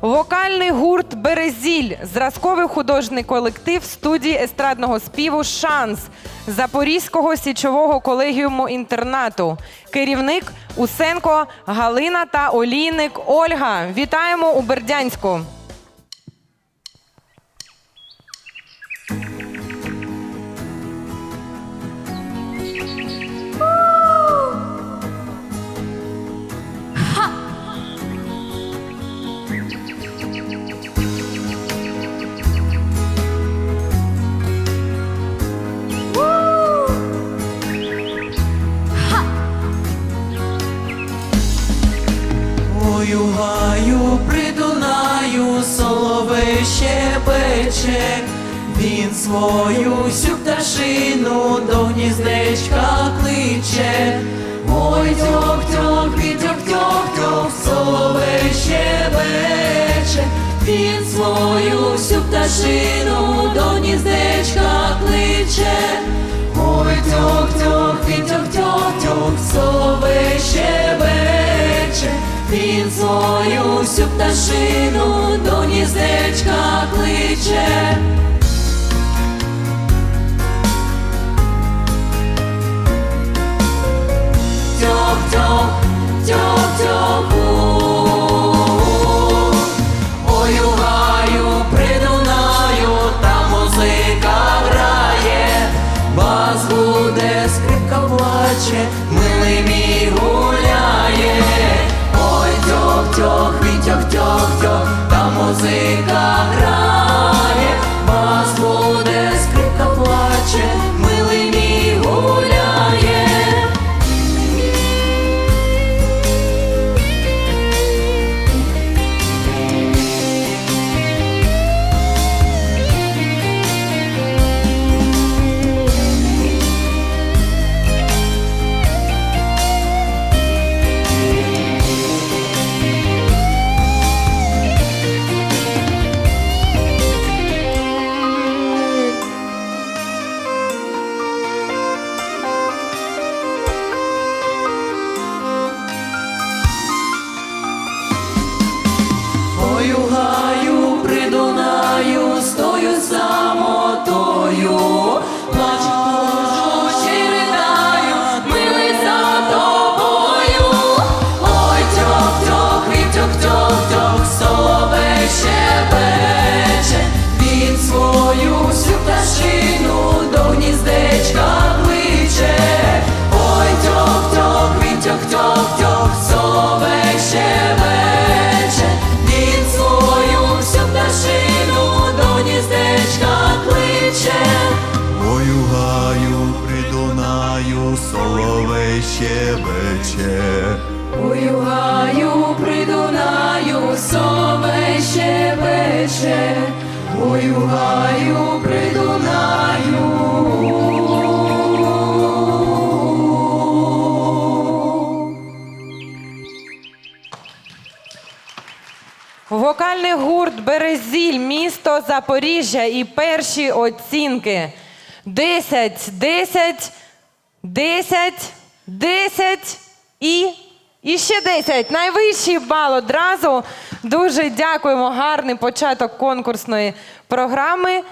Вокальний гурт Березіль, зразковий художній колектив студії естрадного співу Шанс Запорізького січового колегіуму інтернату. Керівник Усенко Галина та Олійник Ольга. Вітаємо у Бердянську. Ою гаю при Дунаю соловей щебече, він свою сю пташину до гніздечка кличе. Ой, тьох, тьох, вітьох, тьох, тьох, соловей щебече, він свою сю пташину до гніздечка кличе. Ой, тьох, тьох, вітьох, тьох, тьох, соловей щебече, свою всю пташину до гніздечка кличе. Соловей щебече. Ой, у гаю при Дунаю сове щебече, Ой, у гаю при Дунаю. Вокальний гурт Березіль, місто Запоріжжя і перші оцінки. 10, 10, 10, 10 і, і ще 10. Найвищий бал одразу. Дуже дякуємо. Гарний початок конкурсної програми.